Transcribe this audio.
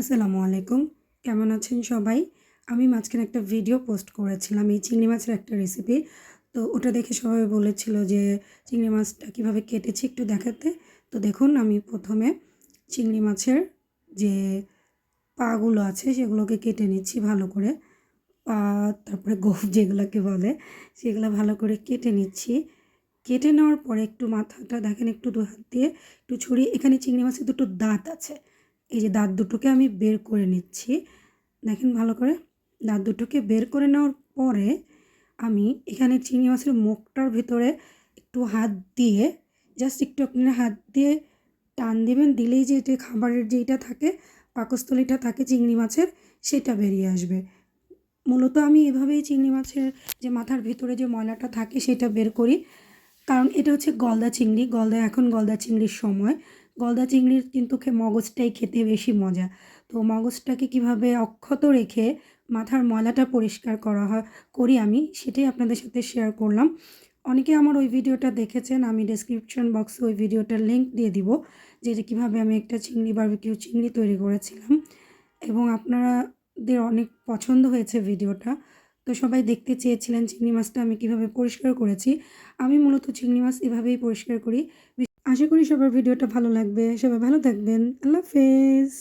আসসালামু আলাইকুম। কেমন আছেন সবাই? আমি মাঝখানে একটা ভিডিও পোস্ট করেছিলাম, এই চিংড়ি মাছের একটা রেসিপি তো ওটা দেখে সবাই বলেছিল যে, চিংড়ি মাছটা কীভাবে কেটেছি একটু দেখাতে? তো দেখুন, আমি প্রথমে চিংড়ি মাছের যে পাগুলো আছে, সেগুলোকে কেটে নিচ্ছি ভালো করে। পা, তারপরে গোফ যেগুলোকে বলে, সেগুলো ভালো করে কেটে নিচ্ছি। কেটে নেওয়ার পরে একটু মাথাটা দেখেন, একটু দু হাত দিয়ে একটু ছড়িয়ে, এখানে চিংড়ি মাছের দুটো দাঁত আছে। এই যে দাঁত দুটোকে আমি বের করে নিচ্ছি। দেখেন ভালো করে। দাঁত দুটোকে বের করে নেওয়ার পরে আমি এখানে চিংড়ি মাছের মুখটার ভিতরে একটু হাত দিয়ে জাস্ট একটু আপনারা হাত দিয়ে টান দেবেন, দিলেই যে এটা খাবারের যেইটা থাকে, পাকস্থলিটা থাকে চিংড়ি মাছের, সেটা বেরিয়ে আসবে। মূলত আমি এভাবেই চিংড়ি মাছের যে মাথার ভিতরে যে ময়লাটা থাকে, সেটা বের করি। কারণ এটা হচ্ছে গলদা চিংড়ি। গলদা, এখন গলদা চিংড়ির সময়। গলদা চিংড়ির কিন্তু মগজটাই খেতে বেশি মজা। তো মগজটাকে কীভাবে অক্ষত রেখে মাথার ময়লাটা পরিষ্কার করা হয়, করি আমি, সেটাই আপনাদের সাথে শেয়ার করলাম। অনেকে আমার ওই ভিডিওটা দেখেছেন, আমি ডেসক্রিপশন বক্সে ওই ভিডিওটার লিঙ্ক দিয়ে দিব যে এটা কীভাবে আমি একটা চিংড়ি বারবিকিউ চিংড়ি তৈরি করেছিলাম। এবং আপনারাদের অনেক পছন্দ হয়েছে ভিডিওটা। তো সবাই দেখতে চেয়েছিলেন চিংড়ি মাছটা আমি কীভাবে পরিষ্কার করেছি। আমি মূলত চিংড়ি মাছ এভাবেই পরিষ্কার করি। আশা করি সবার ভিডিওটা ভালো লাগবে। সবাই ভালো থাকবেন। আল্লাহ হাফেজ।